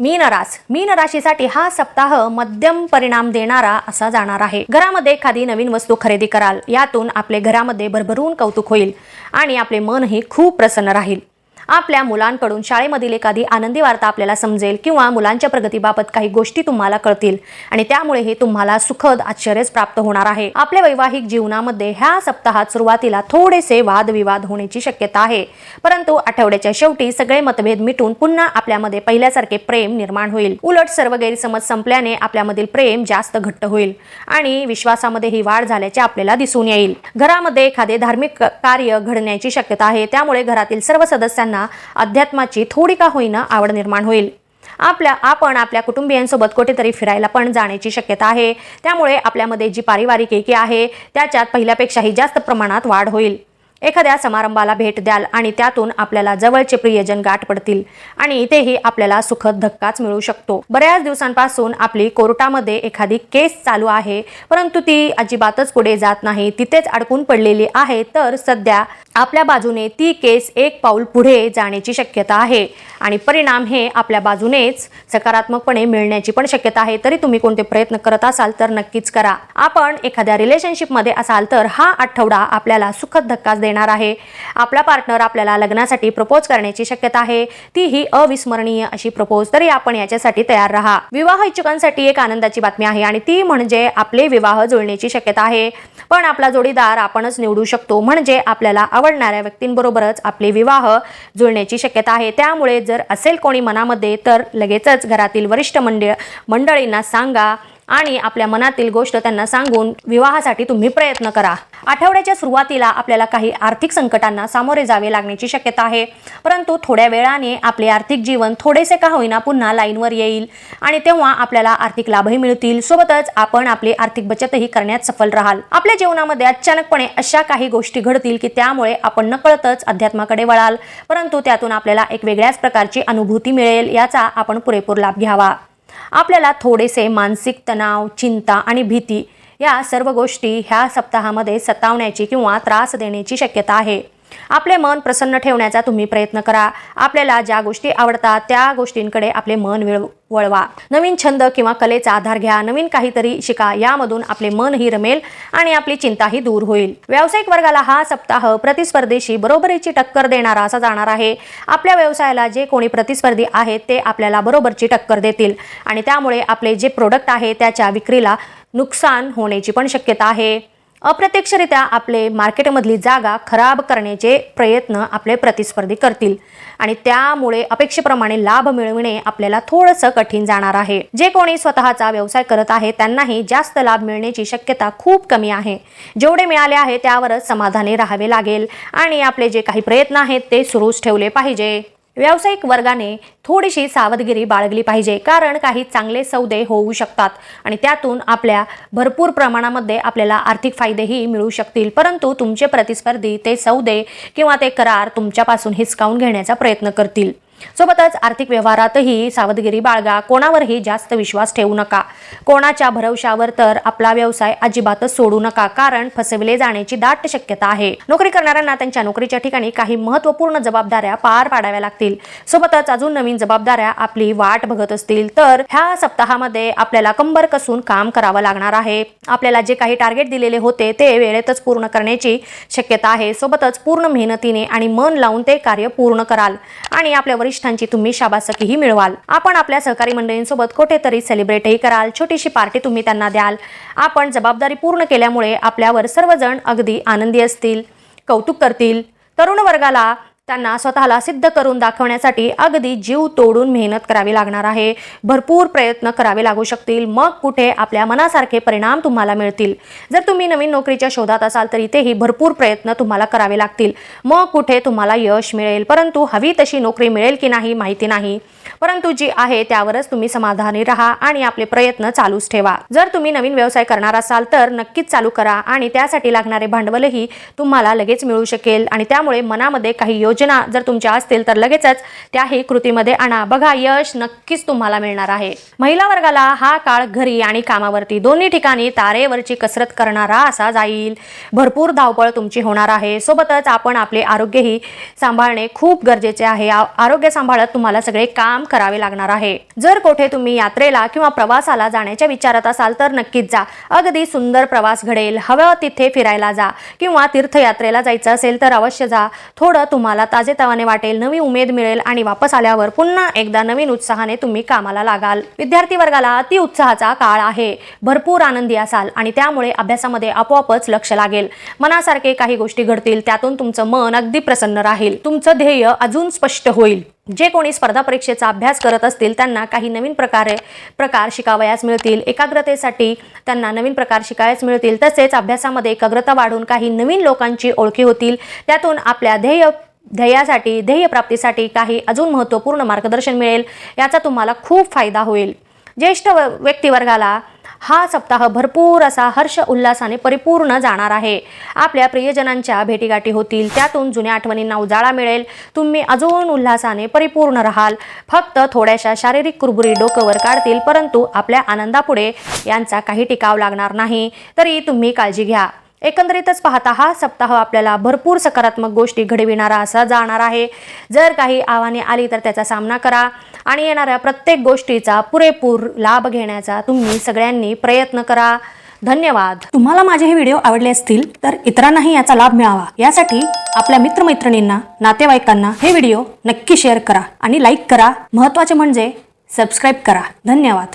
मीन रास मीन राशीसाठी हा सप्ताह मध्यम परिणाम देणारा असा जाणार आहे. घरामध्ये एखादी नवीन वस्तू खरेदी कराल. यातून आपले घरामध्ये भरभरून कौतुक होईल आणि आपले मनही खूप प्रसन्न राहील. आपल्या मुलांकडून शाळेमधील एखादी आनंदी वार्ता आपल्याला समजेल किंवा मुलांच्या प्रगतीबाबत काही गोष्टी तुम्हाला कळतील. आणि त्यामुळे हे तुम्हाला सुखद आश्चर्यच प्राप्त होणार आहे. आपल्या वैवाहिक जीवनामध्ये ह्या सप्ताहात सुरुवातीला थोडेसे वादविवाद होण्याची शक्यता आहे. परंतु आठवड्याच्या शेवटी सगळे मतभेद मिटून पुन्हा आपल्यामध्ये पहिल्यासारखे प्रेम निर्माण होईल. उलट सर्व गैरसमज संपल्याने आपल्यामधील प्रेम जास्त घट्ट होईल आणि विश्वासामध्ये ही वाढ झाल्याचे आपल्याला दिसून येईल. घरामध्ये एखादे धार्मिक कार्य घडण्याची शक्यता आहे. त्यामुळे घरातील सर्व सदस्यांना अध्यात्माची थोडी का होईना आवड निर्माण होईल. आपल्या आपण आपल्या कुटुंबियांसोबत कुठेतरी फिरायला पण जाण्याची शक्यता आहे. त्यामुळे आपल्यामध्ये जी पारिवारिक एकी आहे त्याच्यात पहिल्यापेक्षाही जास्त प्रमाणात वाढ होईल. एखाद्या समारंभाला भेट द्याल आणि त्यातून आपल्याला जवळचे प्रियजन गाठ पडतील आणि इथेही आपल्याला सुखद धक्काच मिळू शकतो. बऱ्याच दिवसांपासून आपली कोर्टामध्ये एखादी केस चालू आहे परंतु ती अजिबातच पुढे जात नाही. तिथेच अडकून पडलेली आहे तर सध्या आपल्या बाजूने ती केस एक पाऊल पुढे जाण्याची शक्यता आहे. आणि परिणाम हे आपल्या बाजूनेच सकारात्मकपणे मिळण्याची पण शक्यता आहे. तरी तुम्ही कोणते प्रयत्न करत असाल तर नक्कीच करा. आपण एखाद्या रिलेशनशिपमध्ये असाल तर हा आठवडा आपल्याला सुखद धक्काच देणार आहे. आपला पार्टनर आपल्याला लग्नासाठी प्रपोज करण्याची शक्यता आहे. ती ही अविस्मरणीय अशी प्रपोज तरी आपण याच्यासाठी तयार राहा. विवाह इच्छुकांसाठी एक आनंदाची बातमी आहे आणि ती म्हणजे आपले विवाह जुळण्याची शक्यता आहे. पण आपला जोडीदार आपणच निवडू शकतो. म्हणजे आपल्याला आवडणाऱ्या व्यक्तींबरोबरच आपले विवाह जुळण्याची शक्यता आहे. त्यामुळे जर असेल कोणी मनामध्ये तर लगेचच घरातील वरिष्ठ मंडळ मंडळींना सांगा. आणि आपल्या मनातील गोष्ट त्यांना सांगून विवाहासाठी तुम्ही प्रयत्न करा. आठवड्याच्या सुरुवातीला आपल्याला काही आर्थिक संकटांना सामोरे जावे लागण्याची शक्यता आहे. परंतु थोड्या वेळाने आपले आर्थिक जीवन थोडेसे का होईना पुन्हा लाईनवर येईल आणि तेव्हा आपल्याला आर्थिक लाभही मिळतील. सोबतच आपण आपली आर्थिक बचतही करण्यात सफल राहाल. आपल्या जीवनामध्ये अचानकपणे अशा काही गोष्टी घडतील की त्यामुळे आपण नकळतच अध्यात्माकडे वळाल. परंतु त्यातून आपल्याला एक वेगळ्याच प्रकारची अनुभूती मिळेल याचा आपण पुरेपूर लाभ घ्यावा. आपल्याला थोडेसे मानसिक तणाव चिंता आणि भीती या सर्व गोष्टी ह्या सप्ताहामध्ये सतावण्याची किंवा त्रास देण्याची शक्यता आहे. आपले मन प्रसन्न ठेवण्याचा तुम्ही प्रयत्न करा. आपल्याला ज्या गोष्टी आवडतात त्या गोष्टींकडे आपले मन विळ वळवा. नवीन छंद किंवा कलेचा आधार घ्या. नवीन काहीतरी शिका. यामधून आपले मनही रमेल आणि आपली चिंताही दूर होईल. व्यावसायिक वर्गाला हा सप्ताह प्रतिस्पर्धेशी बरोबरीची टक्कर देणारा असा जाणार आहे. आपल्या व्यवसायाला जे कोणी प्रतिस्पर्धी आहेत ते आपल्याला बरोबरची टक्कर देतील आणि त्यामुळे आपले जे प्रोडक्ट आहे त्याच्या विक्रीला नुकसान होण्याची पण शक्यता आहे. अप्रत्यक्षरित्या आपले मार्केटमधली जागा खराब करण्याचे प्रयत्न आपले प्रतिस्पर्धी करतील. आणि त्यामुळे अपेक्षेप्रमाणे लाभ मिळविणे आपल्याला थोडंसं कठीण जाणार आहे. जे कोणी स्वतःचा व्यवसाय करत आहे त्यांनाही जास्त लाभ मिळण्याची शक्यता खूप कमी आहे. जेवढे मिळाले आहे त्यावरच समाधानी राहावे लागेल. आणि आपले जे काही प्रयत्न आहेत ते सुरूच ठेवले पाहिजे. व्यावसायिक वर्गाने थोडीशी सावधगिरी बाळगली पाहिजे कारण काही चांगले सौदे होऊ शकतात आणि त्यातून आपल्या भरपूर प्रमाणामध्ये आपल्याला आर्थिक फायदेही मिळू शकतील. परंतु तुमचे प्रतिस्पर्धी ते सौदे किंवा ते करार तुमच्यापासून हिसकावून घेण्याचा प्रयत्न करतील. सोबतच आर्थिक व्यवहारातही सावधगिरी बाळगा. कोणावरही जास्त विश्वास ठेवू नका. कोणाच्या भरवशावर तर आपला व्यवसाय अजिबातच सोडू नका कारण फसविले जाण्याची दाट शक्यता आहे. नोकरी करणाऱ्यांना त्यांच्या नोकरीच्या ठिकाणी काही महत्त्वपूर्ण जबाबदाऱ्या पार पाडाव्या लागतील. सोबतच अजून नवीन जबाबदाऱ्या आपली वाट बघत असतील तर ह्या सप्ताहामध्ये आपल्याला कंबर कसून काम करावं लागणार आहे. आपल्याला जे काही टार्गेट दिलेले होते ते वेळेतच पूर्ण करण्याची शक्यता आहे. सोबतच पूर्ण मेहनतीने आणि मन लावून ते कार्य पूर्ण कराल. आणि आपल्या वरिष्ठांची तुम्ही शाबासकीही मिळवाल. आपण आपल्या सहकारी मंडळींसोबत कुठेतरी सेलिब्रेटही कराल छोटीशी पार्टी तुम्ही त्यांना द्याल. आपण जबाबदारी पूर्ण केल्यामुळे आपल्यावर सर्वजण अगदी आनंदी असतील कौतुक करतील. तरुण वर्गाला त्यांना स्वतःला सिद्ध करून दाखवण्यासाठी अगदी जीव तोडून मेहनत करावी लागणार आहे. भरपूर प्रयत्न करावे लागू शकतील. मग कुठे आपल्या मनासारखे परिणाम तुम्हाला मिळतील. जर तुम्ही नवीन नोकरीच्या शोधात असाल तर इथेही भरपूर प्रयत्न तुम्हाला करावे लागतील. मग कुठे तुम्हाला यश मिळेल. परंतु हवी तशी नोकरी मिळेल की नाही माहिती नाही. परंतु जी आहे त्यावरच तुम्ही समाधानी राहा आणि आपले प्रयत्न चालूच ठेवा. जर तुम्ही नवीन व्यवसाय करणार असाल तर नक्कीच चालू करा आणि त्यासाठी लागणारे भांडवलही तुम्हाला लगेच मिळू शकेल आणि त्यामुळे मनामध्ये काही योजना योजना जर तुमच्या असतील तर लगेचच त्याही कृतीमध्ये आणा. बघा यश नक्कीच तुम्हाला मिळणार आहे. महिला वर्गाला हा काळ घरी आणि कामावरती दोन्ही ठिकाणी तारेवरची कसरत करणारा असा जाईल. भरपूर धावपळ तुमची होणार आहे. सोबतच आपण आपले आरोग्यही सांभाळणे खूप गरजेचे आहे. आरोग्य सांभाळत तुम्हाला सगळे काम करावे लागणार आहे. जर कोठे तुम्ही यात्रेला किंवा प्रवासाला जाण्याच्या विचारात असाल तर नक्कीच जा. अगदी सुंदर प्रवास घडेल. हवं तिथे फिरायला जा किंवा तीर्थयात्रेला जायचं असेल तर अवश्य जा. थोडं तुम्हाला ताजेतवाने वाटेल नवी उमेद मिळेल आणि वापस आल्यावर पुन्हा एकदा नवीन उत्साहाने तुम्ही कामाला लागाल. विद्यार्थी वर्गाला अति उत्साहाचा काळ आहे. भरपूर आनंदी असाल आणि त्यामुळे अभ्यासामध्ये आपोआपच लक्ष लागेल. मनासारखे काही गोष्टी घडतील त्यातून तुमचं मन अगदी प्रसन्न राहील. तुमचं ध्येय अजून स्पष्ट होईल. जे कोणी स्पर्धा परीक्षेचा अभ्यास करत असतील त्यांना काही नवीन प्रकारे प्रकार शिकावयास मिळतील. एकाग्रतेसाठी त्यांना नवीन प्रकार शिकायच मिळतील. तसेच अभ्यासामध्ये एकाग्रता वाढून काही नवीन लोकांची ओळखी होतील. त्यातून आपल्या ध्येय ध्येयासाठी ध्येयप्राप्तीसाठी काही अजून महत्त्वपूर्ण मार्गदर्शन मिळेल याचा तुम्हाला खूप फायदा होईल. ज्येष्ठ व- व्यक्तिवर्गाला हा सप्ताह भरपूर असा हर्ष उल्हासाने परिपूर्ण जाणार आहे. आपल्या प्रियजनांच्या भेटीगाठी होतील त्यातून जुन्या आठवणींना उजाळा मिळेल. तुम्ही अजून उल्हासाने परिपूर्ण राहाल. फक्त थोड्याशा शारीरिक कुरबुरी डोकंवर काढतील परंतु आपल्या आनंदापुढे यांचा काही टिकाव लागणार नाही. तरी तुम्ही काळजी घ्या. एकंदरीतच पाहता हा सप्ताह आपल्याला भरपूर सकारात्मक गोष्टी घडविणारा असा जाणार आहे. जर काही आव्हाने आली तर त्याचा सामना करा आणि येणाऱ्या प्रत्येक गोष्टीचा पुरेपूर लाभ घेण्याचा तुम्ही सगळ्यांनी प्रयत्न करा. धन्यवाद. तुम्हाला माझे हे व्हिडिओ आवडले असतील तर इतरांनाही याचा लाभ मिळावा. यासाठी आपल्या मित्रमैत्रिणींना नातेवाईकांना हे व्हिडिओ नक्की शेअर करा आणि लाईक करा. महत्त्वाचे म्हणजे सबस्क्राईब करा. धन्यवाद.